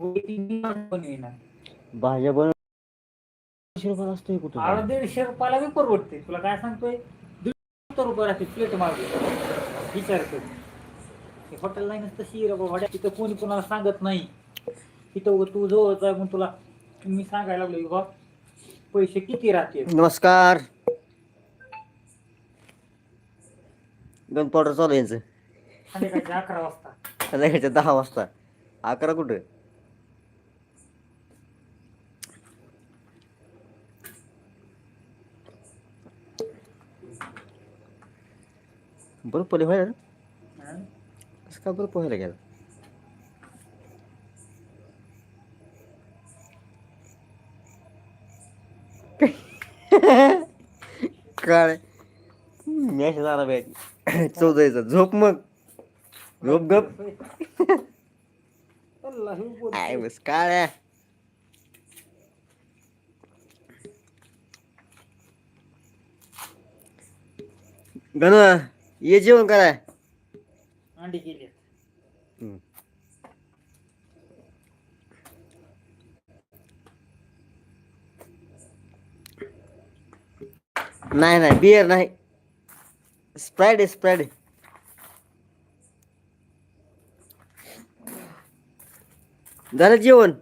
पण येणार. भाज्या बनव रुपये असतोय कुठं? दीडशे रुपयाला बी परवडते. तुला काय सांगतोय? दीडशे रुपये राहते प्लेट मागे. विचार कर. हे हॉटेल लाईनच तशी आहे रे बाबा. भाड्या तिथं कोणी कोणाला सांगत नाही. तिथं उगाच तू जवळच मग तुला मी सांगायला लागलो की बा पैसे किती राहते? नमस्कार. गन पावडर चालू आहे यांचं. संध्याकाळचे अकरा वाजता. संध्याकाळच्या दहा वाजता. अकरा कुठं? बरं पहिले व्हायला हं? असं का बरं पोहायला गेलं काय मॅच झाला मॅच चौदायचा झोप मग झोप गप. काय बस काय गण ये जेवण कराय. अंडी केली नाही नाही बिअर नाही. स्प्राईड आहे स्प्राईड आहे. झालं जेवण?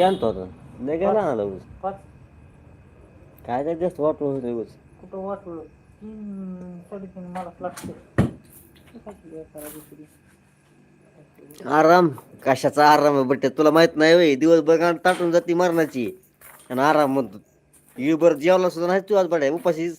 आणतो आता नाही काय उस पाच काय काय जास्त वाटलं होतं उस कुठं वाटलं तीन साडेतीन मला लागते आराम कशाचा आराम आहे बट्ट्या तुला माहीत नाही वय दिवसभर गाण ताटून जाती मरणाची आणि आराम म्हणतो येऊबर जेवला सुद्धा नाही तू आज बड्या उपाशीच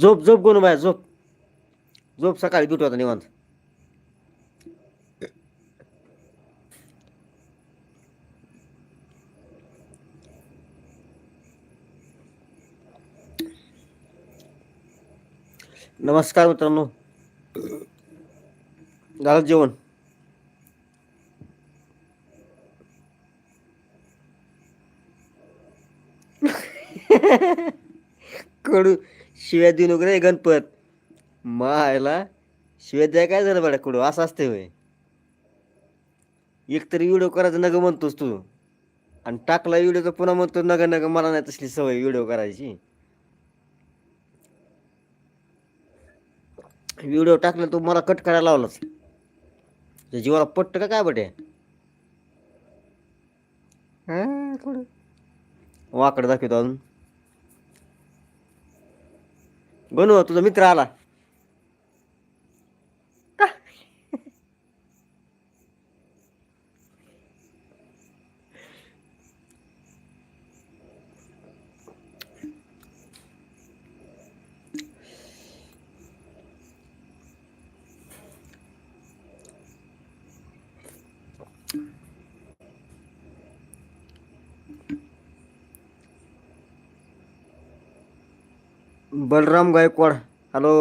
झोप झोप गोनू बाय झोप. झोप सकाळी दुट होता निवांत. नमस्कार मित्रांनो. झालं जेवण? कडू शिव्या देऊ नको रे गणपत. मायला शिव्या द्या काय झालं बड्या कडू असं असते होय. एक तरी व्हिडिओ करायचं नग म्हणतोस तू. आणि टाकला व्हिडिओ तर पुन्हा म्हणतो नग नग मला नाही तसली सवय व्हिडिओ करायची. व्हिडिओ टाकला तू मला कट करायला लावलाच तुझ्या जीवाला पट्ट का काय बटे? वाकड दाखवतो अजून. गणू तुझा मित्र आला. बलराम गायकवाड. हॅलो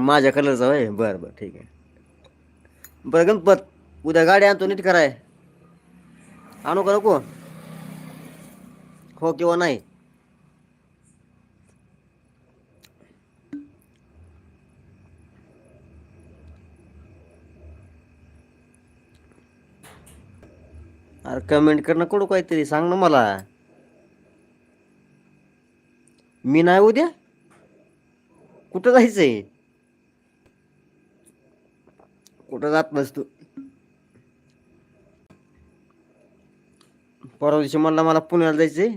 माझ्या कलरचा होय? बरं बरं ठीक आहे. बरं गणपत उद्या गाडी आणतो नीट कराय. आणू का नको? हो किंवा नाही? अरे कमेंट करणं कडू काहीतरी? सांग ना मला. मी नाही उद्या? कुठं जायचंय? कुठं जात नसतो परवा दिवशी म्हणला मला पुण्याला जायचंय.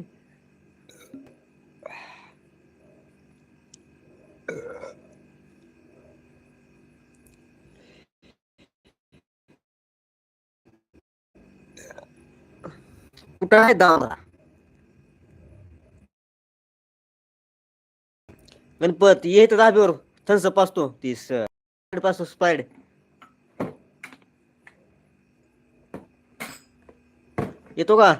कुठं आहे दादा? गणपत ये तर धाब्यावर. थन्सअप असतो तीस पासतो स्पाईड येतो का?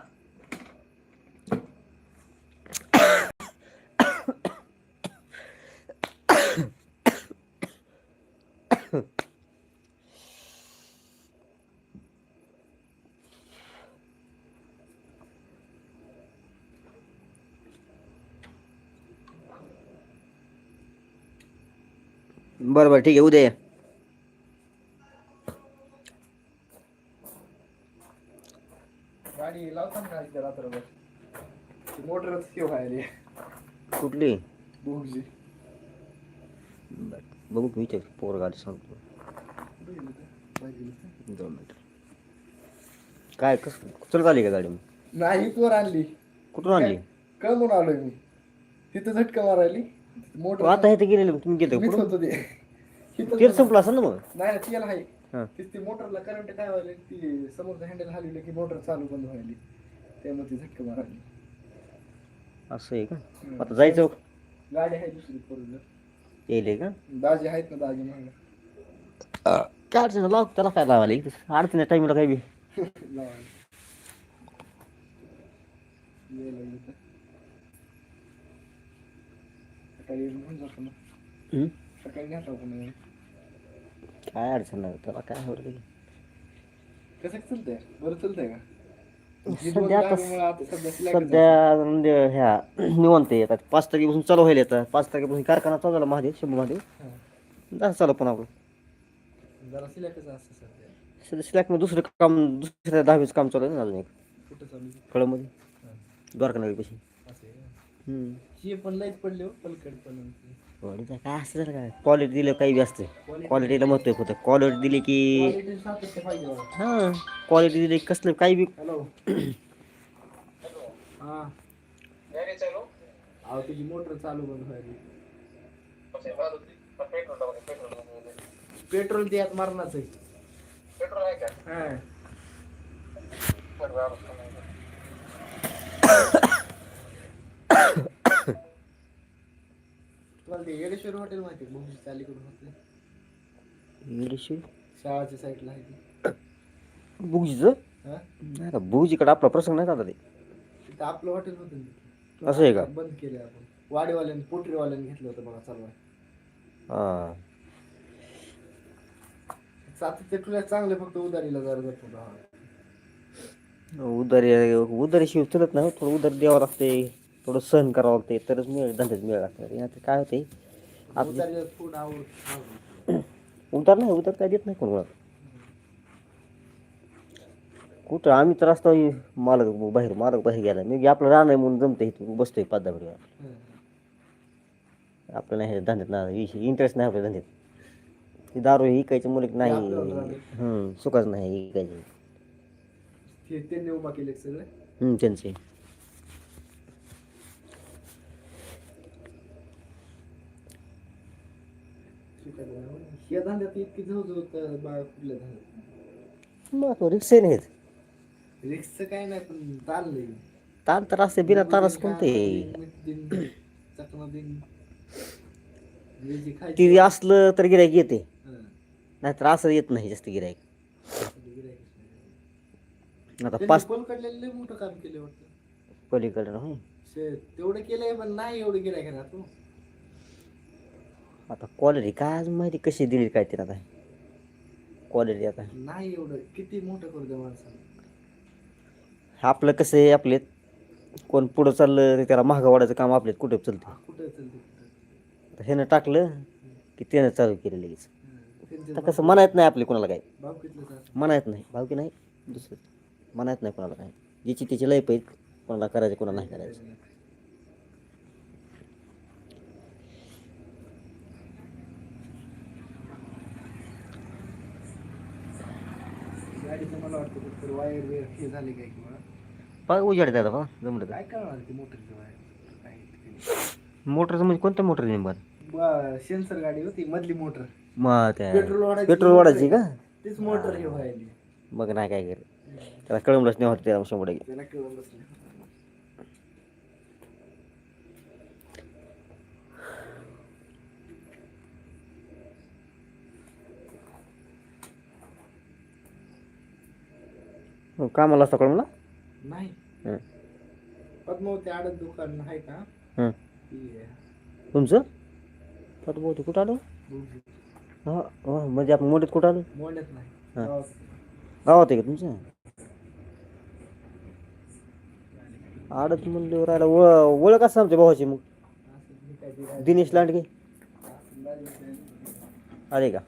बरं बरं ठीक आहे उद्या या. गाडी लावताना का इथे रात्रभर. ती मोटरच व्हायली कुठली? बघू मी पोर गाडी सांगतो. दोन मिनिट. काय कस चल आली का गाडी मग? नाही पोर आणली. कुठून आणली? कळून आलोय मी. तिथं झटका मारायली. मोटर आता हे तर गेलेलं तुम्ही गेले मीच कुठून होतो ते इथं संपलं असं ना मग? नाही तेल आहे. हा. तीच ती मोटरला करंट काय व्हायला ती समोरचं हँडल हलवलं की मोटर चालू बंद व्हायली त्यामुळे ती झटका मारायली असं आहे का? आता जायचं गाडी आहे दुसरी फोर व्हीलर येईल का? दाजी आहेत ना दाजी म्हणलं काय अडचण लाव त्याला काय लावायला इथं अडचण टाईमला काय बी. लावायला. यायला इथं. सकाळी येऊन घेऊन जातो ना हम्म? सकाळी नेता पण काय अडचण नाही त्याला काय होतं ते. कसं चालतंय बरं चालतंय का ही सध्या आता सध्या slack च आहे. सध्या म्हणजे ह्या निवंत येतात पाच तारखेपासून चालू व्हायला येतात पाच तारखेपासून कारखाना चालू झाला महादेव शंभू महादेव हा. जास्त चालू पण आपलं जरा सिलेक्टच असतं सध्या सध्या मध्ये दुसरं काम दुसऱ्या दहावीचं काम चालू आहे ना अजून एक कुठं चालू आहे? फळमध्ये हा. द्वारका नगरीपाशी असं आहे का? ही पण पडली हो पलकड पण क्वालिटी काय काय क्वालिटी दिलं काही बी असते. क्वालिटीला महत्त्व होतं क्वालिटी दिली की सातत्य पाहिजे बघा. हां क्वालिटी दिली की कसलं काही बी हॅलो हा. अहो तुझी मोटर चालू बंद व्हायली पेट्रोल ते यात मारणाच आहे. पेट्रोल आहे का तुम्हाला ते येडेश्वर हॉटेल माहिती आहे भूमी चालीकडून होते इंग्लिश शाळाच्या साईडला आहे ते. बुगजीचं हा? नाही का बुगजीकडे आपला प्रसंग नाही का ते. तिथं आपलं हॉटेल होतं ना. असं आहे का? बंद केले आपण. वाडीवाल्याने पोटरीवाल्याने घेतलं होतं बघा चालू हां. सातत्य तुला चांगले फक्त उदारीला जरा जातो ना. उदारी उदारी शिव चलत नाही हो. थोडं उदारी द्यावं लागते थोडं सहन करावं लागते तरच मिळ धंद्याच मिळ लागते आता काय होते आपली उतार नाही उतार काय देत नाही कोण कोणाला. कुठं आम्ही तर असतो मालक बाहेर मालक बाहेर गेला. मी आपलं राहणं म्हणून जमते इथं बसतोय पाच दहा मिनिट. आपल्याला नाही धंद्यात नाही इंटरेस्ट नाही आपल्या धंद्यात. ती दारू इकायची मुलग नाही. सुखाच नाही इकायची. ते त्यांनी उभा केले सगळे? हम्म त्यांचे. या धंद्यात इतकी कुठल्या धंद्यात मग रिक्सचं काय नाही पण चाललंय. ताण तर असते बिना तारच कोणते? चकना दिन वेजी खायची ती असलं तर गिरायक येते. हा. नाहीतर असं येत नाही जास्त गिरायक गिऱ्हाईकच नाही. आता त्यांनी पाच कोलकडलेलं लय मोठं काम केलं वाटतं. पलीकडे शे- तेवढं केलंय पण नाही एवढं गिरायक आहे ना तू आता क्वालिटी काय अजून माहिती कशी दिली काय ते आता? क्वालिटी आता. नाही एवढं. किती मोठं करू द्या माणसाला? आपलं कसं आहे आपले कोण पुढं चाललं ते त्याला महागा वाढायचं काम आपल्यात कुठं चालतं? कुठं चलते कुठं आता ह्यानं टाकलं की त्यानं चालू केलं लगेच. हा. आता कसं म्हणायत नाही आपले कोणाला काय भाव कितलं असं म्हणायत नाही. भावकी नाही दुसरं. म्हणायत नाही कोणाला काय ज्याची त्याची लय पाहिजे कोणाला करायचं कोणाला नाही करायचं. गाडीचं मला वाटतं कुठेतरी वायर वेअर हे झाले काय किंवा? बघ उजाडत आता बघ जमलं तर. काय करणार ते मोटरचं वायर काय ते. मोटरचं म्हणजे कोणत्या मोटर नेमकं? सेन्सर गाडी होती मधली मोटर. मग त्या पेट्रोल वाढायची पेट्रोल वाढायची. का? तीच मोटर हे व्हायली. बघ नाही काय कर त्याला कळमलंच नाही होत त्याला शंभर टक्के. त्याला कळून बसले हो, कामाला असता कळमला नाही. हं. पद्मावती आडत दुकान आहे का? हं. ती आहे. तुमचं? बहुतेक कुठं आलो? हा हा, म्हणजे आपण मोठीत कुठं आलो? मोंड्यात नाही. हं. गावात. गावात आहे का तुमचं? आडत म्हणल्यावर आला ओळ- ओळख असं आमच्या भावाची मग. असं मी काय ते गाडी- दिनेश लांडगे? असं आले का?